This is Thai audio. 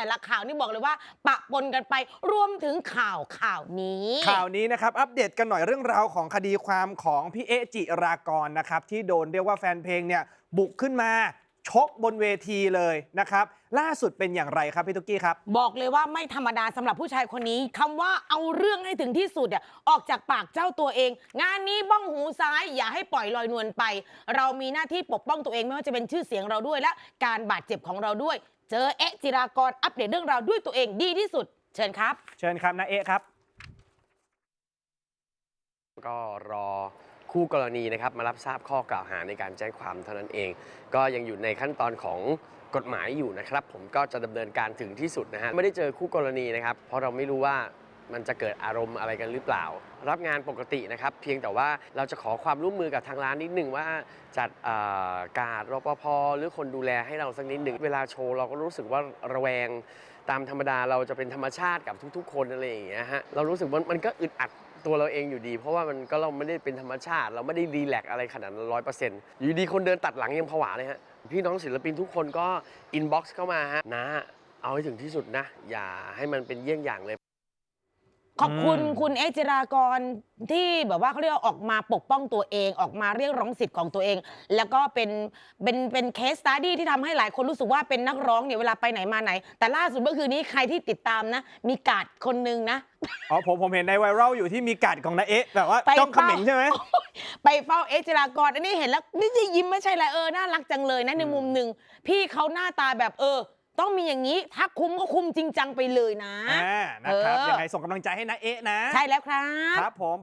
แต่ละข่าวนี่บอกเลยว่า ปะปนกันไปรวมถึงข่าวข่าวนี้ ข่าวนี้นะครับ อัปเดตกันหน่อยเรื่องราวของคดีความของพี่เอะจิรากรนะครับ ที่โดนเรียกว่าแฟนเพลงเนี่ยบุกขึ้นมา ชกบนเวทีเลยนะครับ ล่าสุดเป็นอย่างไรครับพี่ตุ๊กกี้ครับ บอกเลยว่าไม่ธรรมดาสำหรับผู้ชายคนนี้คำว่าเอาเรื่องให้ถึงที่สุดเนี่ยออกจากปากเจ้าตัวเอง งานนี้บ้องหูซ้ายอย่าให้ปล่อยลอยนวลไป เรามีหน้าที่ปกป้องตัวเองไม่ว่าจะเป็นชื่อเสียงเราด้วย และการบาดเจ็บของเราด้วย เจอเอะจิรากรอัปเดตเรื่องราวด้วยตัวเองดีที่สุด เชิญครับ เชิญครับนาเอะครับ ก็รอ คู่กรณีนะครับมารับทราบข้อกล่าวหาในการแจ้งความเท่านั้นเอง ก็ยังอยู่ในขั้นตอนของกฎหมายอยู่นะครับ ผมก็จะดำเนินการถึงที่สุดนะฮะไม่ได้เจอคู่กรณีนะครับ เพราะเราไม่รู้ว่ามันจะเกิดอารมณ์อะไรกันหรือเปล่า รับงานปกตินะครับ เพียงแต่ว่าเราจะขอความร่วมมือกับทางร้านนิดหนึ่งว่าจัดอ่อการรปภหรือคนดูแลให้เราสักนิดหนึ่งเวลาโชว์เราก็รู้สึกว่าระแวง ตามธรรมดาเราจะเป็นธรรมชาติกับทุก ๆ คนอะไรอย่างเงี้ยฮะเรารู้สึกว่ามันก็อึดอัด ตัวเราเองอยู่ดี เพราะว่ามันก็เราไม่ได้เป็นธรรมชาติ เราไม่ได้รีแลกอะไรขนาดร้อยเปอร์เซ็นต์อยู่ดีคนเดินตัดหลังยังผวาเลยฮะพี่น้องศิลปินทุกคนก็อินบ็อกซ์เข้ามาฮะนะเอาให้ถึงที่สุดนะ อย่าให้มันเป็นเยี่ยงอย่างเลย ขอบคุณอืมคุณเอะจิรากรที่แบบว่าเขาเรียกว่าออกมาปกป้องตัวเอง ออกมาเรียกร้องสิทธิ์ของตัวเอง แล้วก็เป็นเป็นเป็นเคสตัดดี้ที่ทำให้หลายคนรู้สึกว่าเป็นนักร้องเนี่ยเวลาไปไหนมาไหน แต่ล่าสุดเมื่อคืนนี้ใครที่ติดตามนะ มีกาดคนหนึงนะ อ๋อผมผมเห็นในไวรัลอยู่ที่มีกัดของนาเอะแบบว่าไปจ้องเขม็งใช่ไหม ไปเฝ้าเอะจิรากรอันนี้เห็นแล้วนี่จะยิ้มไม่ใช่แหละเออน่ารักจังเลยนะในมุมหนึ่งพี่เขาหน้าตาแบบเออ ต้องมีอย่างนี้ถ้าคุมก็คุมจริงจังไปเลยนะ อ่านะครับเออยังไง ส่งกำลังใจให้นาเอะนะ ใช่แล้วครับ ครับผม